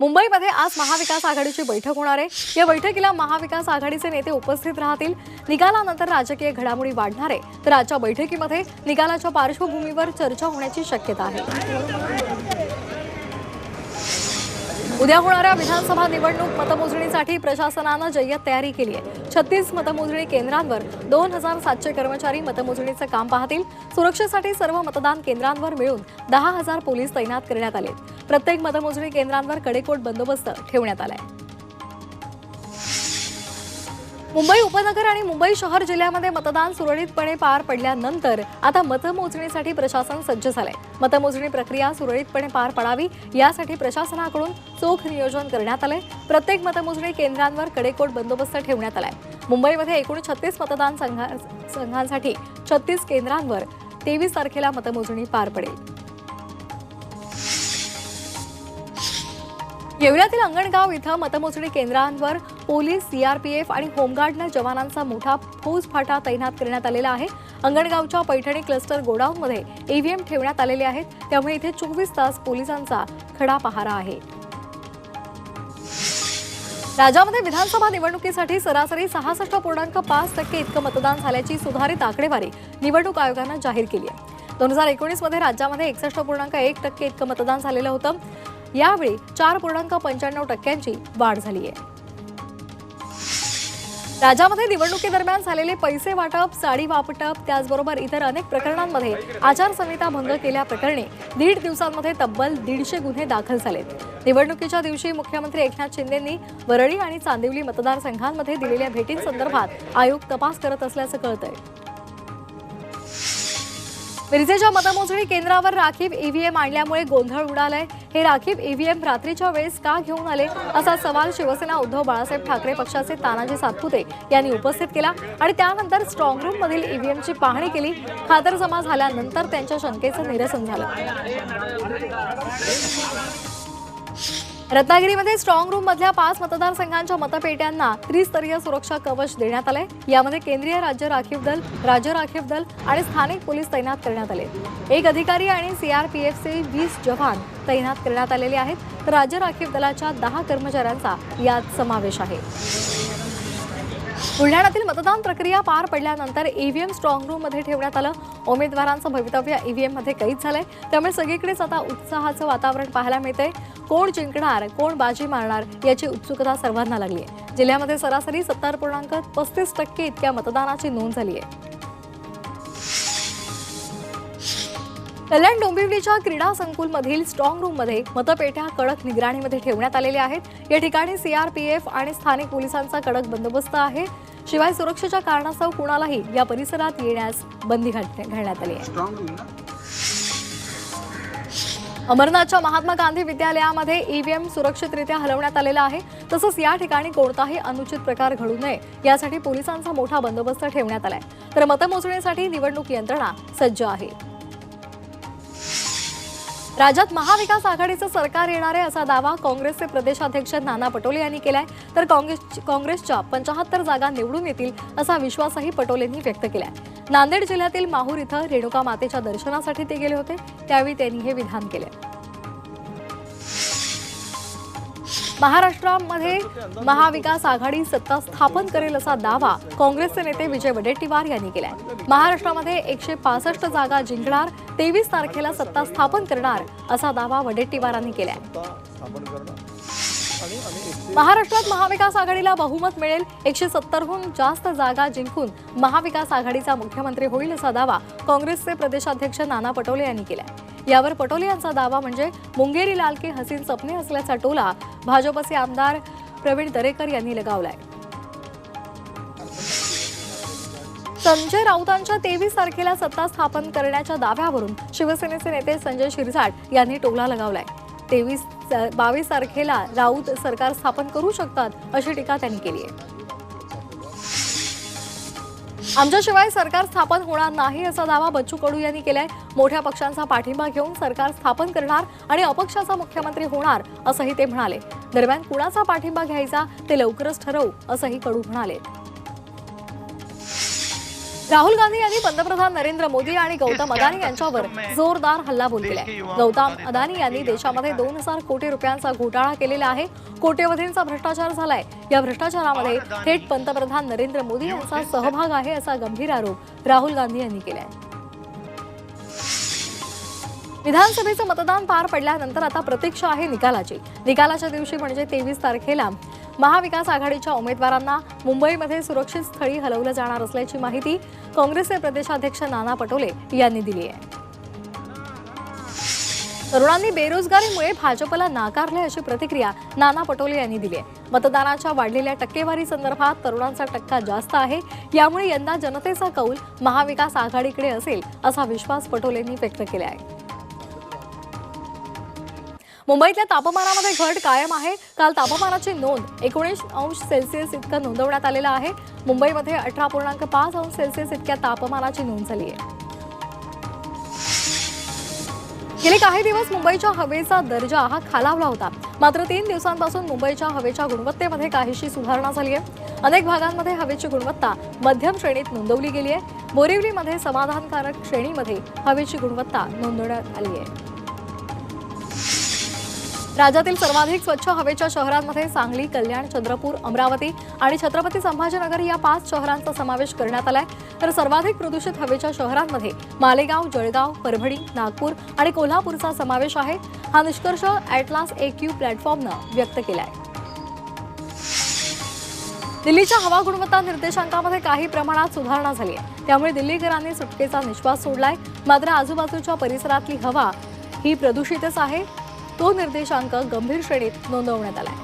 मुंबईमध्ये आज महाविकास आघाडीची बैठक होणार आहे. या बैठकीला महाविकास आघाडीचे नेते उपस्थित राहतील. निकालानंतर राजकीय घडामोडी वाढणार आहे. तर आजच्या बैठकीमध्ये निकालाच्या पार्श्वभूमीवर चर्चा होण्याची शक्यता आहे. उद्या होणाऱ्या विधानसभा निवडणूक मतमोजणीसाठी प्रशासनानं जय्यत तयारी केली आहे. छत्तीस मतमोजणी केंद्रांवर दोन हजार सातशे कर्मचारी मतमोजणीचं काम पाहतील. सुरक्षेसाठी सर्व मतदान केंद्रांवर मिळून दहा हजार पोलीस तैनात करण्यात आले प्रत्येक मतमोजणी केंद्रांवर कडेकोट बंदोबस्त ठेवण्यात आलाय. मुंबई उपनगर आणि मुंबई शहर जिल्ह्यामध्ये मतदान सुरळीतपणे पार पडल्यानंतर आता मतमोजणीसाठी प्रशासन सज्ज झालंय. मतमोजणी प्रक्रिया सुरळीतपणे पार पडावी यासाठी प्रशासनाकडून चोख नियोजन करण्यात आलंय. प्रत्येक मतमोजणी केंद्रांवर कडेकोट बंदोबस्त ठेवण्यात आलाय. मुंबईमध्ये एकूण छत्तीस मतदान संघा संघांसाठी छत्तीस केंद्रांवर तेवीस तारखेला मतमोजणी पार पडेल. येवल्यातील अंगणगाव इथं मतमोजणी केंद्रांवर पोलीस सीआरपीएफ आणि होमगार्डनं जवानांचा मोठा फौजफाटा तैनात करण्यात आलेला आहे. अंगणगावच्या पैठणी क्लस्टर गोडाऊनमध्ये ईव्हीएम ठेवण्यात आलेले आहेत. त्यामुळे इथे चोवीस तास पोलिसांचा खडा पहारा आहे. राज्यामध्ये विधानसभा निवडणुकीसाठी सरासरी सहासष्ट पूर्णांक पाच टक्के इतकं मतदान झाल्याची सुधारित आकडेवारी निवडणूक आयोगानं जाहीर केली आहे. दोन हजार एकोणीसमध्ये राज्यामध्ये एकसष्ट पूर्णांक एक टक्के इतकं मतदान झालेलं होतं. यावेळी चार पूर्णांक पंच्याण्णव टक्क्यांची वाढ झाली आहे. राज्यामध्ये निवडणुकीदरम्यान झालेले पैसे वाटप साडी वापटप त्याचबरोबर इतर अनेक प्रकरणांमध्ये आचारसंहिता भंग केल्याप्रकरणी दीड दिवसांमध्ये तब्बल दीडशे गुन्हे दाखल झालेत. निवडणुकीच्या दिवशी मुख्यमंत्री एकनाथ शिंदेंनी वरळी आणि चांदिवली मतदारसंघांमध्ये दिलेल्या भेटींसंदर्भात आयोग तपास करत असल्याचं कळतंय. मिरजेच्या मतमोजणी केंद्रावर राखीव ईव्हीएम आणल्यामुळे गोंधळ उडालाय. हे राखीव ईव्हीएम रात्रीच्या वेळेस का घेऊन आले? असा सवाल शिवसेना उद्धव बाळासाहेब ठाकरे पक्षाचे तानाजी सातपुते यांनी उपस्थित केला आणि त्यानंतर स्ट्रॉंग रूम मधील ईव्हीएमची पाहणी केली. खातरजमा झाल्यानंतर त्यांच्या शंकेचं निरसन झालं. रत्नागिरीमध्ये स्ट्रॉंग रूम मधल्या पाच मतदारसंघांच्या मतपेट्यांना त्रिस्तरीय सुरक्षा कवच देण्यात आले यामध्ये केंद्रीय राज्य राखीव दल राज्य राखीव दल आणि स्थानिक पोलीस तैनात करण्यात आले. एक अधिकारी आणि सीआरपीएफचे वीस जवान तैनात करण्यात आलेले आहेत. तर राज्य राखीव दलाच्या दहा कर्मचाऱ्यांचा यात समावेश आहे. बुलढाण्यातील मतदान प्रक्रिया पार पडल्यानंतर ईव्हीएम स्ट्रॉंग रूममध्ये ठेवण्यात आलं. उमेदवारांचं भवितव्य ईव्हीएममध्ये कैद झालंय. त्यामुळे सगळीकडेच आता उत्साहाचं वातावरण पाहायला मिळतंय. कोण जिंकणार कोण बाजी मारणार याची उत्सुकता सर्वांना लागली आहे. जिल्ह्यामध्ये सरासरी सत्तर पूर्णांक पस्तीस टक्के इतक्या मतदानाची नोंद झाली आहे. कल्याण डोंबिवलीच्या क्रीडा संकुलमधील स्ट्रॉंग रूममध्ये मतपेट्या कडक निगराणीमध्ये ठेवण्यात आलेल्या आहेत. या ठिकाणी सीआरपीएफ आणि स्थानिक पोलिसांचा कडक बंदोबस्त आहे. शिवाय सुरक्षेच्या कारणास्तव कुणालाही या परिसरात येण्यास बंदी घालण्यात आली आहे. अमरनाथच्या महात्मा गांधी विद्यालयामध्ये ईव्हीएम सुरक्षितरित्या हलवण्यात आलेला आहे. तसंच या ठिकाणी कोणताही अनुचित प्रकार घडू नये. यासाठी पोलिसांचा मोठा बंदोबस्त ठेवण्यात आलाय. तर मतमोजणीसाठी निवडणूक यंत्रणा सज्ज आहे. राज्यात महाविकास आघाडीचं सरकार येणार आहे असा दावा काँग्रेसचे प्रदेशाध्यक्ष नाना पटोले यांनी केलाय. तर काँग्रेस काँग्रेसच्या पंचाहत्तर जागा निवडून येतील असा विश्वासही पटोलेंनी व्यक्त केलाय. नांदेड जिल्ह्यातील माहूर इथं रेणुका मातेच्या दर्शनासाठी ते गेले होते. त्यावेळी त्यांनी हे विधान केले. महाराष्ट्रामध्ये महाविकास आघाडी सत्ता स्थापन करेल असा दावा काँग्रेसचे नेते विजय वडेट्टीवार यांनी केलाय. महाराष्ट्रामध्ये एकशे पासष्ट जागा जिंकणार तेवीस तारखेला सत्ता स्थापन करणार असा दावा वडेट्टीवारांनी केलाय. महाराष्ट्रात महाविकास आघाडीला बहुमत मिळेल. एकशे सत्तरहून जास्त जागा जिंकून महाविकास आघाडीचा मुख्यमंत्री होईल असा दावा काँग्रेसचे प्रदेशाध्यक्ष नाना पटोले यांनी केला यावर पटोले यांचा दावा म्हणजे मुंगेरी लाल की हसीन सपने असल्याचा टोला भाजपचे आमदार प्रवीण दरेकर यांनी लगावलाय. संजय राऊतांच्या तेवीस तारखेला सत्ता स्थापन करण्याच्या दाव्यावरून शिवसेनेचे नेते संजय शिरसाट यांनी टोला लगावलाय. तेवीस बावीस तारखेला राऊत सरकार स्थापन करू शकतात अशी टीका त्यांनी केली आहे. आमच्याशिवाय सरकार स्थापन होणार नाही असा दावा बच्चू कडू यांनी केलाय. मोठ्या पक्षांचा पाठिंबा घेऊन सरकार स्थापन करणार आणि अपक्षाचा मुख्यमंत्री होणार असंही ते म्हणाले. दरम्यान कुणाचा पाठिंबा घ्यायचा ते लवकरच ठरवू असंही कडू म्हणाले. राहुल गांधी यांनी पंतप्रधान नरेंद्र मोदी आणि गौतम अदानी यांच्यावर जोरदार हल्लाबोल केलाय गौतम अदानी यांनी देशामध्ये दोन हजार कोटी रुपयांचा घोटाळा केलेला आहे. कोट्यवधींचा भ्रष्टाचार झालाय. या भ्रष्टाचारामध्ये थेट पंतप्रधान नरेंद्र मोदी यांचा सहभाग आहे असा गंभीर आरोप राहुल गांधी यांनी केलाय. विधानसभेचं मतदान पार पडल्यानंतर आता प्रतीक्षा आहे निकालाची. निकालाच्या दिवशी म्हणजे तेवीस तारखेला महाविकास आघाडीच्या उमेदवारांना मुंबईमध्ये सुरक्षित स्थळी हलवलं जाणार असल्याची माहिती काँग्रेसचे प्रदेशाध्यक्ष नाना पटोले यांनी दिली आहे. तरुणांनी बेरोजगारीमुळे भाजपला नाकारले अशी प्रतिक्रिया नाना पटोले यांनी दिली आहे. मतदानाच्या वाढलेल्या टक्केवारी संदर्भात तरुणांचा टक्का जास्त आहे. यामुळे यंदा जनतेचा कौल महाविकास आघाडीकडे असेल असा विश्वास पटोलेंनी व्यक्त केला आहे. मुंबईतल्या तापमानामध्ये घट कायम आहे. काल तापमानाची नोंद एकोणीस अंश सेल्सिअस इतकं नोंदवण्यात आलेलं आहे. मुंबईमध्ये अठरा पूर्णांक पाच अंश सेल्सिअस इतक्या तापमानाची नोंद झाली आहे. गेले काही दिवस मुंबईच्या हवेचा दर्जा हा खालावला होता. मात्र तीन दिवसांपासून मुंबईच्या हवेच्या गुणवत्तेमध्ये काहीशी सुधारणा झाली आहे. अनेक भागांमध्ये हवेची गुणवत्ता मध्यम श्रेणीत नोंदवली गेली आहे. बोरिवलीमध्ये समाधानकारक श्रेणीमध्ये हवेची गुणवत्ता नोंदवण्यात आली आहे. राज्यातील सर्वाधिक स्वच्छ हवेच्या शहरांमध्ये सांगली कल्याण चंद्रपूर अमरावती आणि छत्रपती संभाजीनगर या पाच शहरांचा समावेश करण्यात आलाय. तर सर्वाधिक प्रदूषित हवेच्या शहरांमध्ये मालेगाव जळगाव परभणी नागपूर आणि कोल्हापूरचा समावेश आहे. हा निष्कर्ष ॲटलास ए क्यू प्लॅटफॉर्मनं व्यक्त केलाय. दिल्लीच्या हवा गुणवत्ता निर्देशांकामध्ये काही प्रमाणात सुधारणा झाली आहे. त्यामुळे दिल्लीकरांनी सुटकेचा निश्वास सोडलाय. मात्र आजूबाजूच्या परिसरातली हवा ही प्रदूषितच आहे. तो निर्देशांक गंभीर श्रेणीत नोंदवण्यात आलाय.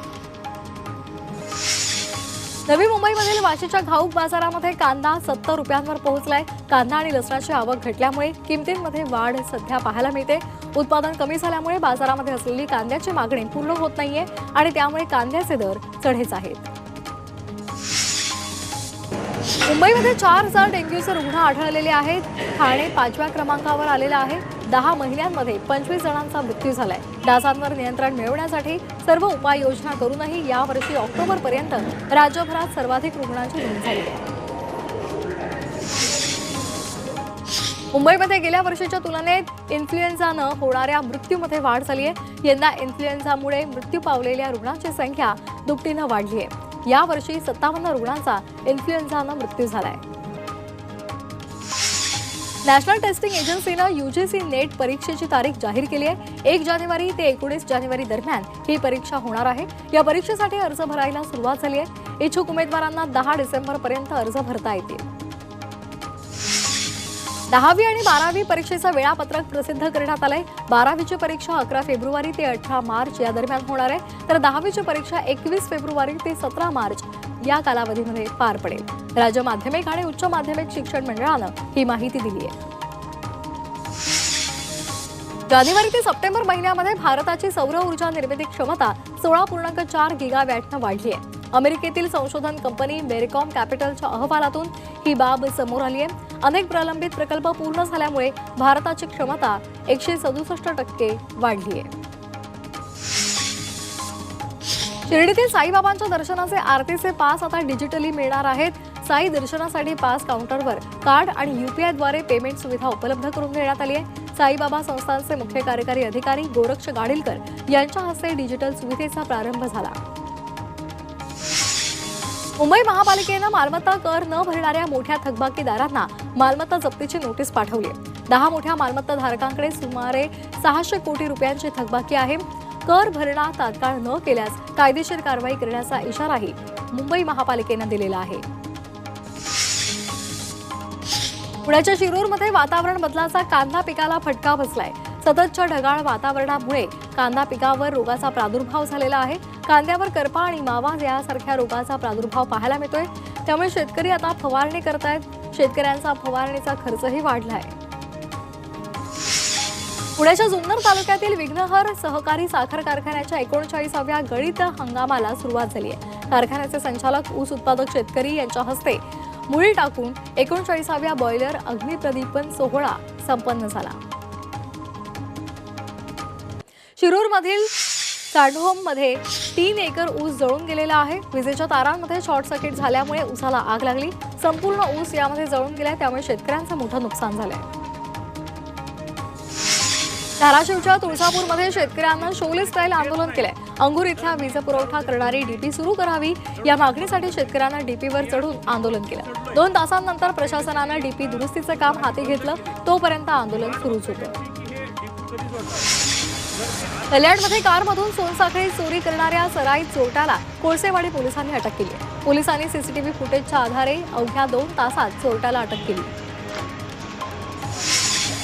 नवी मुंबईमधील वाशीच्या घाऊक बाजारामध्ये कांदा सत्तर रुपयांवर पोहोचलाय. कांदा आणि लसणाची आवक घटल्यामुळे किमतींमध्ये वाढ सध्या पाहायला मिळते. उत्पादन कमी झाल्यामुळे बाजारामध्ये असलेली कांद्याची मागणी पूर्ण होत नाहीये आणि त्यामुळे कांद्याचे दर चढेच आहेत. मुंबईमध्ये चार हजार डेंग्यूचे रुग्ण आढळलेले आहेत. ठाणे पाचव्या क्रमांकावर आलेला आहे. दहा महिन्यांमध्ये पंचवीस जणांचा मृत्यू झालाय. डासांवर नियंत्रण मिळवण्यासाठी सर्व उपाययोजना करूनही यावर्षी ऑक्टोबरपर्यंत राज्यभरात सर्वाधिक रुग्णांची नोंद झाली आहे. मुंबईमध्ये गेल्या वर्षीच्या तुलनेत इन्फ्लुएन्झानं होणाऱ्या मृत्यूमध्ये वाढ झाली आहे. यंदा इन्फ्लुएन्झामुळे मृत्यू पावलेल्या रुग्णांची संख्या दुपटीनं वाढली आहे. यावर्षी सत्तावन्न रुग्णांचा इन्फ्लुएन्झानं मृत्यू झाला आहे नॅशनल टेस्टिंग एजन्सीनं युजीसी नेट परीक्षेची तारीख जाहीर केली आहे. एक जानेवारी ते एकोणीस जानेवारी दरम्यान ही परीक्षा होणार आहे. या परीक्षेसाठी अर्ज भरायला सुरुवात झाली आहे. इच्छुक उमेदवारांना दहा डिसेंबर पर्यंत अर्ज भरता येतील. दहावी आणि बारावी परीक्षेचं वेळापत्रक प्रसिद्ध करण्यात आलंय. बारावीची परीक्षा अकरा फेब्रुवारी ते अठरा मार्च या दरम्यान होणार आहे. तर दहावीची परीक्षा एकवीस फेब्रुवारी ते सतरा मार्च या कालावधीमध्ये पार पडेल. राज्य माध्यमिक आणि उच्च माध्यमिक शिक्षण मंडळानं ही माहिती दिली आहे जानेवारी ते सप्टेंबर महिन्यामध्ये भारताची सौर ऊर्जा निर्मिती क्षमता सोळा पूर्णांक चार गिगावॅटनं वाढली आहे अमेरिकेतील संशोधन कंपनी मेरिकॉम कॅपिटलच्या अहवालातून ही बाब समोर आली आहे अनेक प्रलंबित प्रकल्प पूर्ण झाल्यामुळे भारताची क्षमता एकशे सदुसष्ट टक्के वाढली आहे शिर्डीतील साईबाबांच्या दर्शनाचे आरतीचे पास आता डिजिटली मिळणार आहेत. साई दर्शनासाठी पास काउंटरवर कार्ड आणि युपीआयद्वारे पेमेंट सुविधा उपलब्ध करून देण्यात आली आहे. साईबाबा संस्थांचे मुख्य कार्यकारी अधिकारी गोरक्ष गाडीलकर यांच्या हस्ते डिजिटल सुविधेचा प्रारंभ झाला. मुंबई महापालिकेनं मालमत्ता कर न भरणाऱ्या मोठ्या थकबाकीदारांना मालमत्ता जप्तीची नोटीस पाठवली आहे. दहा मोठ्या मालमत्ता धारकांकडे सुमारे सहाशे कोटी रुपयांची थकबाकी आहे. कर भरणा तात्काळ न केल्यास कायदेशीर कारवाई करण्याचा इशाराही मुंबई महापालिकेनं दिलेला आहे. पुण्याच्या शिरूरमध्ये वातावरण बदलाचा कांदा पिकाला फटका बसलाय. सततच्या ढगाळ वातावरणामुळे कांदा पिकावर रोगाचा प्रादुर्भाव झालेला आहे. कांद्यावर करपा आणि मावा यासारख्या रोगाचा प्रादुर्भाव पाहायला मिळतोय. त्यामुळे शेतकरी आता फवारणी करतायत. शेतकऱ्यांचा फवारणीचा खर्चही वाढला आहे पुण्याच्या जुन्नर तालुक्यातील विघ्नहर सहकारी साखर कारखान्याच्या एकोणचाळीसाव्या गळीत हंगामाला सुरुवात झाली आहे. कारखान्याचे संचालक ऊस उत्पादक शेतकरी यांच्या हस्ते मुळी टाकून एकोणचाळीसाव्या बॉयलर अग्निप्रदीपन सोहळा संपन्न झाला. शिरूरमधील मध्ये तीन एकर ऊस जळून गेलेला आहे. विजेच्या तारांमध्ये शॉर्ट सर्किट झाल्यामुळे ऊसाला आग लागली. संपूर्ण ऊस यामध्ये जळून गेलाय त्यामुळे शेतकऱ्यांचं मोठं नुकसान झालंय. धाराशिवच्या तुळजापूरमध्ये शेतकऱ्यांना शोले स्टाईल आंदोलन केलंय. अंगूर इथल्या वीज पुरवठा करणारी डीपी सुरू करावी या मागणीसाठी शेतकऱ्यांना डीपीवर चढून आंदोलन केलं. दोन तासांनंतर प्रशासनानं डीपी दुरुस्तीचं काम हाती घेतलं. तोपर्यंत आंदोलन सुरूच होतं. कल्याणमध्ये कारमधून सोनसाखळी चोरी करणाऱ्या सराईत चोरट्याला कोळसेवाडी पोलिसांनी अटक केली पोलिसांनी सीसीटीव्ही फुटेजच्या आधारे अवघ्या दोन तासात चोरट्याला अटक केली.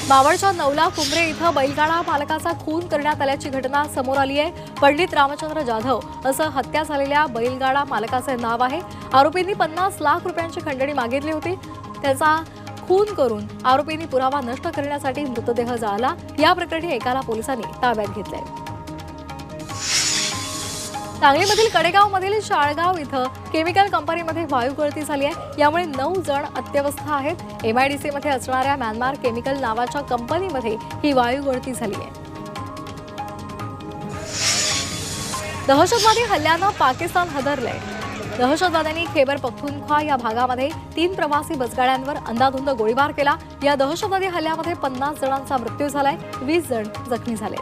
मावळच्या नवला कुंभरे इथं बैलगाडा मालकाचा खून करण्यात आल्याची घटना समोर आली आहे. पंडित रामचंद्र जाधव असं हत्या झालेल्या बैलगाडा मालकाचे नाव आहे. आरोपींनी पन्नास लाख रुपयांची खंडणी मागितली होती. त्याचा खून करून आरोपींनी पुरावा नष्ट करण्यासाठी मृतदेह जाळला. या प्रकरणी एकाला पोलिसांनी ताब्यात घेतलाय. सांगलीमधील कडेगावमधील शाळगाव इथं केमिकल कंपनीमध्ये वायू गळती झाली आहे. यामुळे नऊ जण अत्यवस्थ आहेत. एमआयडीसी मध्ये असणाऱ्या म्यानमार केमिकल नावाच्या कंपनीमध्ये ही वायू गळती झाली आहे. दहशतवादी हल्ल्यानं पाकिस्तान हदरलंय. दहशतवाद्यांनी खेबर पख्तुनख्वा या भागामध्ये तीन प्रवासी बसगाड्यांवर अंदाधुंद गोळीबार केला. या दहशतवादी हल्ल्यामध्ये पन्नास जणांचा मृत्यू झालाय. वीस जण जखमी झाले